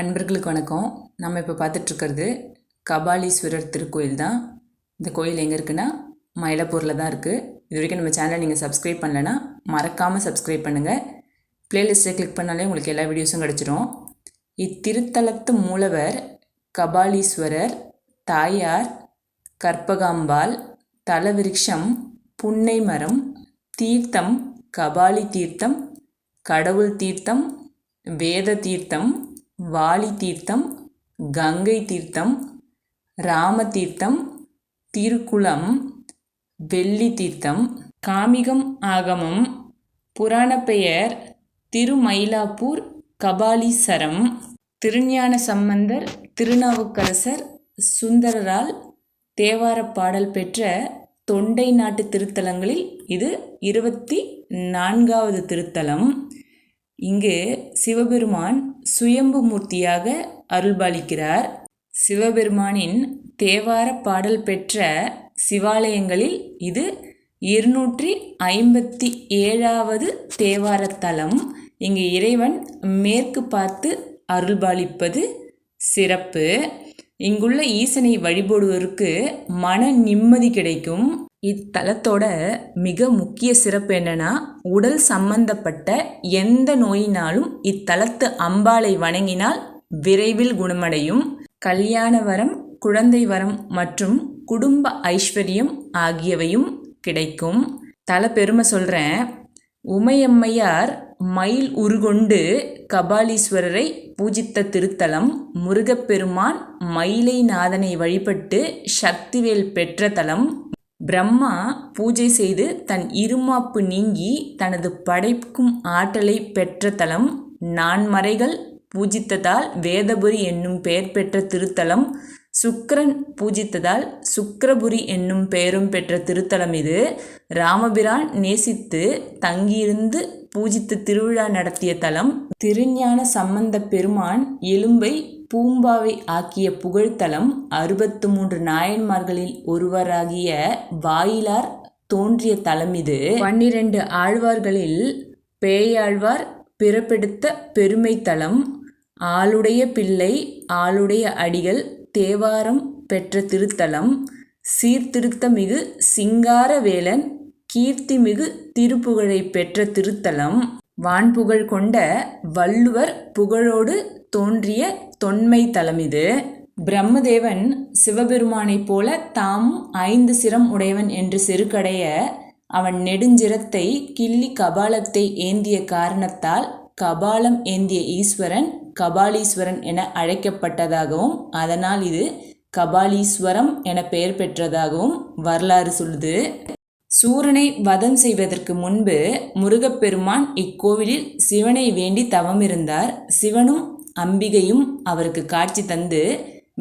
அன்பர்களுக்கு வணக்கம். நம்ம இப்போ பார்த்துட்ருக்கிறது கபாலீஸ்வரர் திருக்கோயில் தான். இந்த கோயில் எங்கே இருக்குன்னா மயிலாப்பூரில் தான் இருக்குது இது வரைக்கும் நம்ம சேனலை நீங்கள் சப்ஸ்கிரைப் பண்ணலைன்னா மறக்காமல் சப்ஸ்கிரைப் பண்ணுங்கள் ப்ளேலிஸ்ட்டை கிளிக் பண்ணாலே உங்களுக்கு எல்லா வீடியோஸும் கிடச்சிரும். இத்திருத்தலத்து மூலவர் கபாலீஸ்வரர் தாயார் கற்பகாம்பாள் தலவிருஷம் புன்னை மரம் தீர்த்தம் கபாலி தீர்த்தம் கடவுள் தீர்த்தம் வேத தீர்த்தம் வாலி தீர்த்தம் கங்கை தீர்த்தம் ராம தீர்த்தம் திருக்குளம் வெள்ளி தீர்த்தம் காமிகம் ஆகமம் புராண பெயர் திருமயிலாப்பூர் கபாலீசரம் திருஞான சம்பந்தர் திருநாவுக்கரசர் சுந்தரரால் தேவார பாடல் பெற்ற தொண்டை நாட்டு திருத்தலங்களில் இது இருபத்தி நான்காவது திருத்தலம். இங்கு சிவபெருமான் சுயம்பு மூர்த்தியாக அருள்பாலிக்கிறார். சிவபெருமானின் தேவார பாடல் பெற்ற சிவாலயங்களில் இது இருநூற்றி ஐம்பத்தி ஏழாவது தேவாரத்தலம் இங்கு இறைவன் மேற்கு பார்த்து அருள்பாலிப்பது சிறப்பு. இங்குள்ள ஈசனை வழிபடுவதற்கு மன நிம்மதி கிடைக்கும். இத்தலத்தோட மிக முக்கிய சிறப்பு என்னன்னா உடல் சம்பந்தப்பட்ட எந்த நோயினாலும் இத்தலத்து அம்பாளை வணங்கினால் விரைவில் குணமடையும். கல்யாண வரம் குழந்தை வரம் மற்றும் குடும்ப ஐஸ்வர்யம் ஆகியவையும் கிடைக்கும். தல பெருமை சொல்கிறேன் உமையம்மையார் மயில் உருகொண்டு கபாலீஸ்வரரை பூஜித்த திருத்தலம் முருகப்பெருமான் மயிலை நாதனை வழிபட்டு சக்திவேல் பெற்ற தலம். பிரம்மா பூஜை செய்து தன் இருமாப்பு நீங்கி தனது படைக்கும் ஆற்றலை பெற்ற தலம் நான்மறைகள் பூஜித்ததால் வேதபுரி என்னும் பெயர் பெற்ற திருத்தலம் சுக்கரன் பூஜித்ததால் சுக்கரபுரி என்னும் பெயரும் பெற்ற திருத்தலம் இது. ராமபிரான் நேசித்து தங்கியிருந்து பூஜித்து திருவிழா நடத்திய தலம். திருஞான சம்பந்த பெருமான் எலும்பை பூம்பாவை ஆக்கிய புகழ்த்தலம் அறுபத்து மூன்று நாயன்மார்களில் ஒருவராகிய வாயிலார் தோன்றிய தலம் இது. பன்னிரண்டு ஆழ்வார்களில் பேயாழ்வார் பிறப்பெடுத்த பெருமை தலம் ஆளுடைய பிள்ளை ஆளுடைய அடிகள் தேவாரம் பெற்ற திருத்தலம் சீர்திருத்தமிகு சிங்காரவேலன் கீர்த்திமிகு திருப்புகழை பெற்ற திருத்தலம். வான்புகழ் கொண்ட வள்ளுவர் புகழோடு தோன்றிய தொன்மை தலம் இது. பிரம்மதேவன் சிவபெருமானைப் போல தாமும் ஐந்து சிரம் உடையவன் என்று செருக்கடைய அவன் நெடுஞ்சிரத்தை கிள்ளி கபாலத்தை ஏந்திய காரணத்தால் கபாலம் ஏந்திய ஈஸ்வரன் கபாலீஸ்வரன் என அழைக்கப்பட்டதாகவும் அதனால் இது கபாலீஸ்வரம் என பெயர் பெற்றதாகவும் வரலாறு சொல்லுது. சூரனை வதம் செய்வதற்கு முன்பு முருகப்பெருமான் இக்கோவிலில் சிவனை வேண்டி தவமிருந்தார். சிவனும் அம்பிகையும் அவருக்கு காட்சி தந்து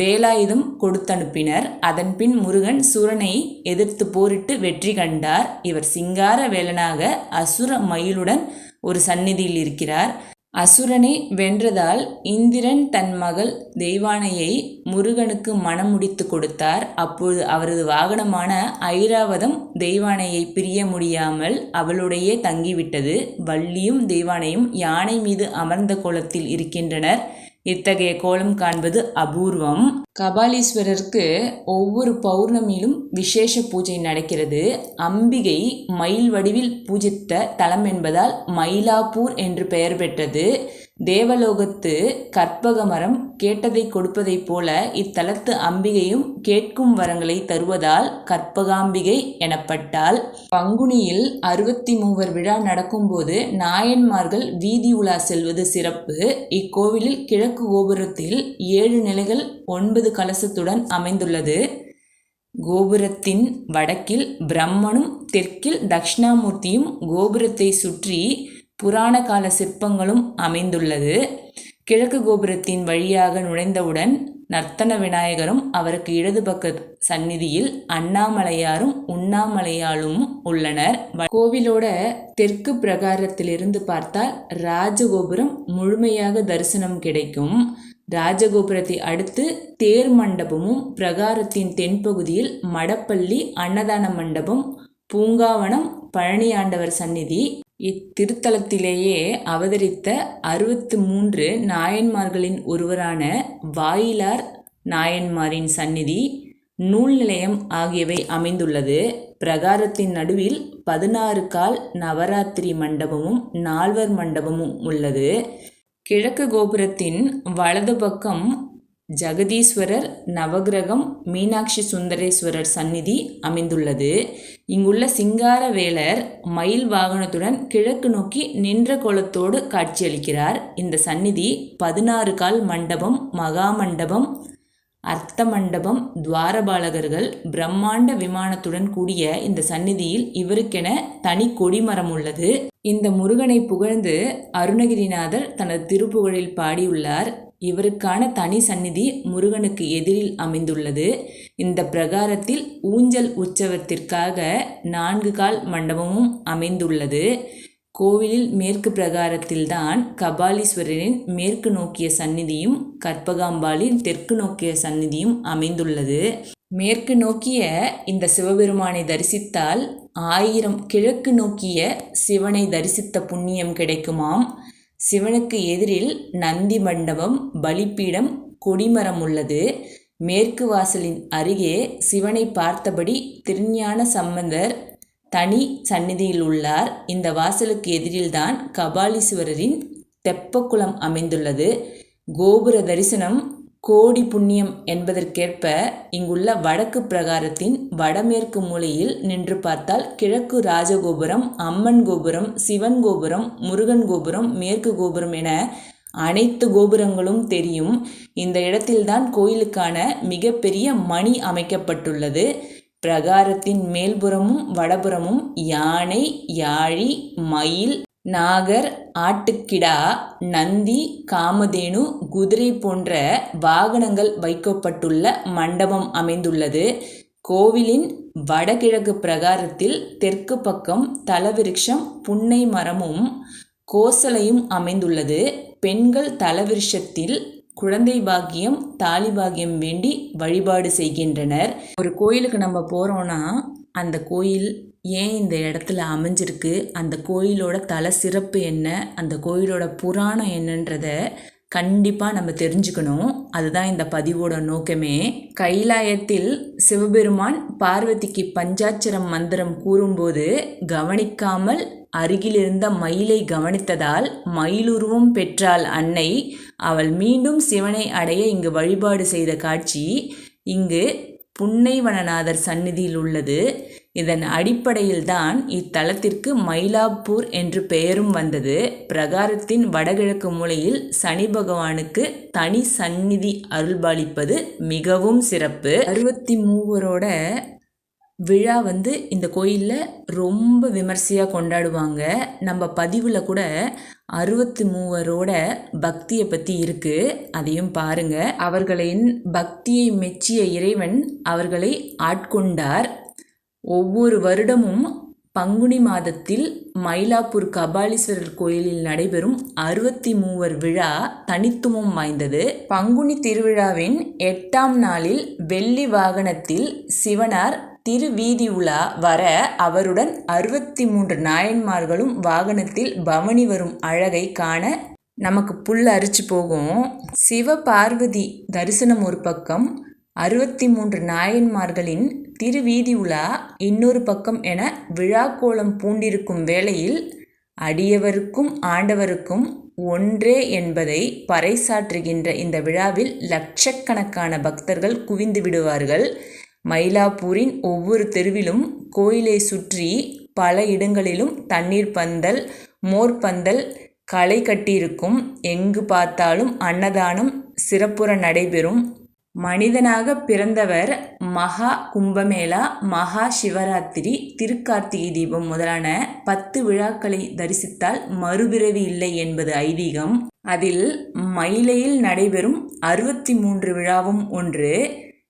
வேலாயுதம் கொடுத்தனுப்பினர். அதன்பின் முருகன் சூரனை எதிர்த்து போரிட்டு வெற்றி கண்டார். இவர் சிங்கார வேலனாக அசுர மயிலுடன் ஒரு சந்நிதியில் இருக்கிறார். அசுரனை வென்றதால் இந்திரன் தன் மகள் தெய்வானையை முருகனுக்கு மனம் முடித்து கொடுத்தார். அப்பொழுது அவரது வாகனமான ஐராவதம் தெய்வானையை பிரிய முடியாமல் அவளுடையே தங்கிவிட்டது. வள்ளியும் தெய்வானையும் யானை மீது அமர்ந்த கோலத்தில் இருக்கின்றனர். இத்தகைய கோலம் காண்பது அபூர்வம். கபாலீஸ்வரருக்கு ஒவ்வொரு பௌர்ணமியிலும் விசேஷ பூஜை நடக்கிறது. அம்பிகை மயில் வடிவில் பூஜித்த தலம் என்பதால் மயிலாப்பூர் என்று பெயர் பெற்றது. தேவலோகத்து கற்பக மரம் கேட்டதை கொடுப்பதைப் போல இத்தலத்து அம்பிகையும் கேட்கும் வரங்களை தருவதால் கற்பகாம்பிகை எனப்பட்டால் பங்குனியில் அறுபத்தி மூவர் விழா நடக்கும்போது நாயன்மார்கள் வீதி உலா செல்வது சிறப்பு. இக்கோவிலில் கிழக்கு கோபுரத்தில் ஏழு நிலைகள் ஒன்பது கலசத்துடன் அமைந்துள்ளது. கோபுரத்தின் வடக்கில் பிரம்மனும் தெற்கில் தட்சிணாமூர்த்தியும் கோபுரத்தை சுற்றி புராண கால சிற்பங்களும் அமைந்துள்ளது. கிழக்கு கோபுரத்தின் வழியாக நுழைந்தவுடன் நர்த்தன விநாயகரும் அவருக்கு இடது பக்க சந்நிதியில் அண்ணாமலையாரும் உண்ணாமலையாலும் உள்ளனர். கோவிலோட தெற்கு பிரகாரத்திலிருந்து பார்த்தால் ராஜகோபுரம் முழுமையாக தரிசனம் கிடைக்கும். ராஜகோபுரத்தை அடுத்து தேர் மண்டபமும் பிரகாரத்தின் தென்பகுதியில் மடப்பள்ளி அன்னதான மண்டபம் பூங்காவனம் பழனி ஆண்டவர் சந்நிதி இத்திருத்தலத்திலேயே அவதரித்த அறுபத்து மூன்று நாயன்மார்களின் ஒருவரான வாயிலார் நாயன்மாரின் சந்நிதி நூல் நிலையம் ஆகியவை அமைந்துள்ளது. பிரகாரத்தின் நடுவில் பதினாறு கால் நவராத்திரி மண்டபமும் நால்வர் மண்டபமும் உள்ளது. கிழக்கு கோபுரத்தின் வலது பக்கம் ஜெகதீஸ்வரர் நவகிரகம் மீனாட்சி சுந்தரேஸ்வரர் சந்நிதி அமைந்துள்ளது. இங்குள்ள சிங்காரவேலர் மயில் வாகனத்துடன் கிழக்கு நோக்கி நின்ற கோலத்தோடு காட்சியளிக்கிறார். இந்த சந்நிதி பதினாறு கால் மண்டபம் மகா மண்டபம் அர்த்த மண்டபம் துவாரபாலகர்கள் பிரம்மாண்ட விமானத்துடன் கூடிய இந்த சந்நிதியில் இவருக்கென தனி கொடிமரம் உள்ளது. இந்த முருகனை புகழ்ந்து அருணகிரிநாதர் தனது திருப்புகழில் பாடியுள்ளார். இவருக்கான தனி சந்நிதி முருகனுக்கு எதிரில் அமைந்துள்ளது. இந்த பிரகாரத்தில் ஊஞ்சல் உற்சவத்திற்காக நான்கு கால் மண்டபமும் அமைந்துள்ளது. கோவிலில் மேற்கு பிரகாரத்தில்தான் கபாலீஸ்வரரின் மேற்கு நோக்கிய சந்நிதியும் கற்பகாம்பாளின் தெற்கு நோக்கிய சந்நிதியும் அமைந்துள்ளது. மேற்கு நோக்கிய இந்த சிவபெருமானை தரிசித்தால் ஆயிரம் கிழக்கு நோக்கிய சிவனை தரிசித்த புண்ணியம் கிடைக்குமாம். சிவனுக்கு எதிரில் நந்தி மண்டபம் பலிப்பீடம் கொடிமரம் உள்ளது மேற்கு வாசலின் அருகே சிவனை பார்த்தபடி திருஞான சம்பந்தர் தனி சந்நிதியில் உள்ளார். இந்த வாசலுக்கு எதிரில்தான் கபாலீஸ்வரரின் தெப்பக்குளம் அமைந்துள்ளது. கோபுர தரிசனம் கோடி புண்ணியம் என்பதற்கேற்ப இங்குள்ள வடக்கு பிரகாரத்தின் வடமேற்கு மூலையில் நின்று பார்த்தால் கிழக்கு ராஜகோபுரம் அம்மன் கோபுரம் சிவன் கோபுரம் முருகன் கோபுரம் மேற்கு கோபுரம் என அனைத்து கோபுரங்களும் தெரியும். இந்த இடத்தில்தான் கோயிலுக்கான மிகப்பெரிய மணி அமைக்கப்பட்டுள்ளது. பிரகாரத்தின் மேல்புறமும் வடபுறமும் யானை யாழி மயில் நாகர் ஆட்டுக்கிடா நந்தி காமதேனு குதிரை போன்ற வாகனங்கள் வைக்கப்பட்டுள்ள மண்டபம் அமைந்துள்ளது. கோவிலின் வடகிழக்கு பிரகாரத்தில் தெற்கு பக்கம் தலவிருஷம் புன்னை மரமும் கோசலையும் அமைந்துள்ளது. பெண்கள் தலவிருஷத்தில் குழந்தை பாக்கியம் தாலி பாக்கியம் வேண்டி வழிபாடு செய்கின்றனர். ஒரு கோயிலுக்கு நம்ம போகிறோன்னா அந்த கோயில் ஏன் இந்த இடத்துல அமைஞ்சிருக்கு? அந்த கோயிலோட தல சிறப்பு என்ன? அந்த கோயிலோட புராணம் என்னன்றத கண்டிப்பாக நம்ம தெரிஞ்சுக்கணும். அதுதான் இந்த பதிவோட நோக்கமே. கைலாயத்தில் சிவபெருமான் பார்வதிக்கு பஞ்சாட்சரம் மந்திரம் கூறும்போது கவனிக்காமல் அருகிலிருந்த மயிலை கவனித்ததால் மயிலுருவம் பெற்றாள் அன்னை. அவள் மீண்டும் சிவனை அடைய இங்கு வழிபாடு செய்த காட்சி. இங்கு புன்னைவனநாதர் சந்நிதியில் உள்ளது. இதன் அடிப்படையில்தான் இத்தலத்திற்கு மயிலாப்பூர் என்று பெயரும் வந்தது. பிரகாரத்தின் வடகிழக்கு மூலையில் சனி பகவானுக்கு தனி சந்நிதி அருள்பாலிப்பது மிகவும் சிறப்பு. அறுபத்தி மூவரோட விழா வந்து இந்த கோயிலில் ரொம்ப விமர்சையாக கொண்டாடுவாங்க. நம்ம பதிவில் கூட அறுபத்தி மூவரோட பக்தியை பற்றி இருக்குது அதையும் பாருங்கள் அவர்களின் பக்தியை மெச்சிய இறைவன் அவர்களை ஆட்கொண்டார். ஒவ்வொரு வருடமும் பங்குனி மாதத்தில் மயிலாப்பூர் கபாலீஸ்வரர் கோயிலில் நடைபெறும் அறுபத்தி மூவர் விழா தனித்துவம் வாய்ந்தது. பங்குனி திருவிழாவின் எட்டாம் நாளில் வெள்ளி வாகனத்தில் சிவனார் திருவீதி உலா வர அவருடன் அறுபத்தி மூன்று நாயன்மார்களும் வாகனத்தில் பவனி வரும் அழகை காண நமக்கு புல் அரிச்சு போகும். சிவ பார்வதி தரிசனம் ஒரு பக்கம் அறுபத்தி மூன்று நாயன்மார்களின் திருவீதி உலா இன்னொரு பக்கம் என விழாக்கோலம் பூண்டிருக்கும் வேளையில் அடியவருக்கும் ஆண்டவருக்கும் ஒன்றே என்பதை பறைசாற்றுகின்ற இந்த விழாவில் லட்சக்கணக்கான பக்தர்கள் குவிந்து விடுவார்கள். மயிலாப்பூரின் ஒவ்வொரு தெருவிலும் கோயிலை சுற்றி பல இடங்களிலும் தண்ணீர் பந்தல் மோர் பந்தல் களை கட்டியிருக்கும். எங்கு பார்த்தாலும் அன்னதானம் சிறப்புற நடைபெறும். மனிதனாக பிறந்தவர் மகா கும்பமேளா மகா சிவராத்திரி திருக்கார்த்திகை தீபம் முதலான பத்து விழாக்களை தரிசித்தால் மறுபிறவி இல்லை என்பது ஐதீகம். அதில் மயிலையில் நடைபெறும் அறுபத்தி மூன்று விழாவும் ஒன்று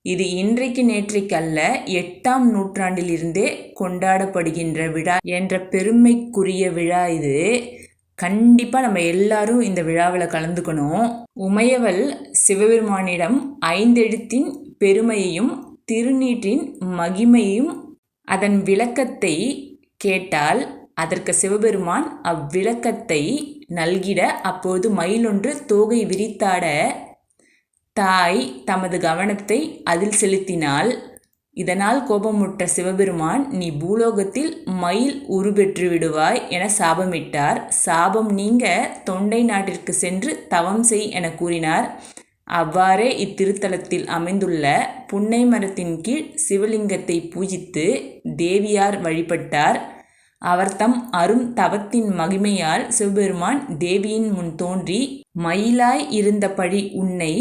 இது இன்றைக்கு நேற்றைக்கு அல்ல எட்டாம் நூற்றாண்டிலிருந்தே கொண்டாடப்படுகின்ற விழா என்ற பெருமைக்குரிய விழா இது. கண்டிப்பாக நம்ம எல்லாரும் இந்த விழாவில் கலந்துக்கணும். உமையவள் சிவபெருமானிடம் ஐந்தெழுத்தின் பெருமையையும் திருநீற்றின் மகிமையும் அதன் விளக்கத்தை கேட்டால் அதற்கு சிவபெருமான் அவ்விளக்கத்தை நல்கிட அப்போது மயிலொன்று தோகை விரித்தாட தாய் தமது கவனத்தை அதில் செலுத்தினாள் இதனால் கோபமுற்ற சிவபெருமான் நீ பூலோகத்தில் மயில் உருபெற்று விடுவாய் என சாபமிட்டார். சாபம் நீங்க தொண்டை நாட்டிற்கு சென்று தவம் செய் என கூறினார். அவ்வாறே இத்திருத்தலத்தில் அமைந்துள்ள புன்னை மரத்தின் கீழ் சிவலிங்கத்தை பூஜித்து தேவியார் வழிபட்டார். அவர் தம் அரும் தவத்தின் மகிமையால் சிவபெருமான் தேவியின் முன் தோன்றி மயிலாய் இருந்தபடி உன்னை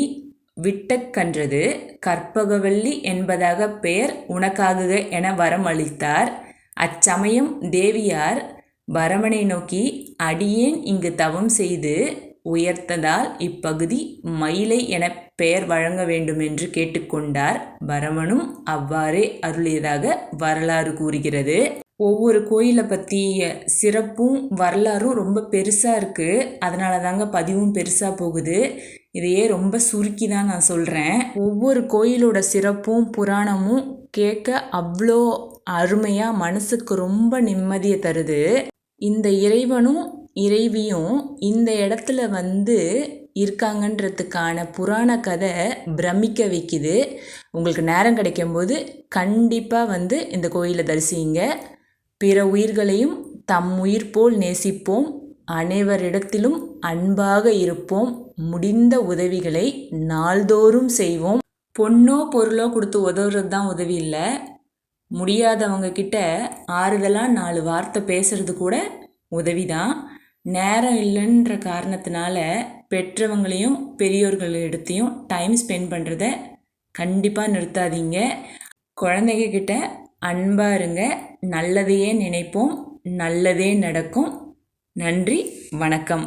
விட்டக்கன்றது கற்பகவல்லி என்பதாக பெயர் உனக்காகுக என வரம் அளித்தார் அச்சமயம் தேவியார் பரமனை நோக்கி அடியேன் இங்கு தவம் செய்து உயர்த்ததால் இப்பகுதி மயிலை என பெயர் வழங்க வேண்டும் என்று கேட்டுக்கொண்டார். பரமனும் அவ்வாறே அருளியதாக வரலாறு கூறுகிறது. ஒவ்வொரு கோயிலை பற்றிய சிறப்பும் வரலாறும் ரொம்ப பெருசாக இருக்குது அதனால தாங்க பதிவும் பெருசாக போகுது. இதையே ரொம்ப சுருக்கி தான் நான் சொல்கிறேன் ஒவ்வொரு கோயிலோட சிறப்பும் புராணமும் கேட்க அவ்வளோ அருமையாக மனசுக்கு ரொம்ப நிம்மதியை தருது. இந்த இறைவனும் இறைவியும் இந்த இடத்துல வந்து இருக்காங்கன்றதுக்கான புராண கதை பிரமிக்க வைக்குது. உங்களுக்கு நேரம் கிடைக்கும்போது கண்டிப்பாக வந்து இந்த கோயிலை தரிசிங்க பிற உயிர்களையும் தம் உயிர் போல் நேசிப்போம். அனைவரிடத்திலும் அன்பாக இருப்போம். முடிந்த உதவிகளை நாள்தோறும் செய்வோம். பொண்ணோ பொருளோ கொடுத்து உதவுறது தான் உதவி இல்லை. முடியாதவங்க கிட்ட ஆறுதலாக நாலு வார்த்தை பேசுறது கூட உதவி தான் நேரம் இல்லைன்ற காரணத்தினால பெற்றவங்களையும் பெரியோர்களிடத்தையும் டைம் ஸ்பெண்ட் பண்ணுறத கண்டிப்பாக நிறுத்தாதீங்க. குழந்தைங்க கிட்ட அன்பாக இருங்க. நல்லதையே நினைப்போம். நல்லதே நடக்கும். நன்றி வணக்கம்.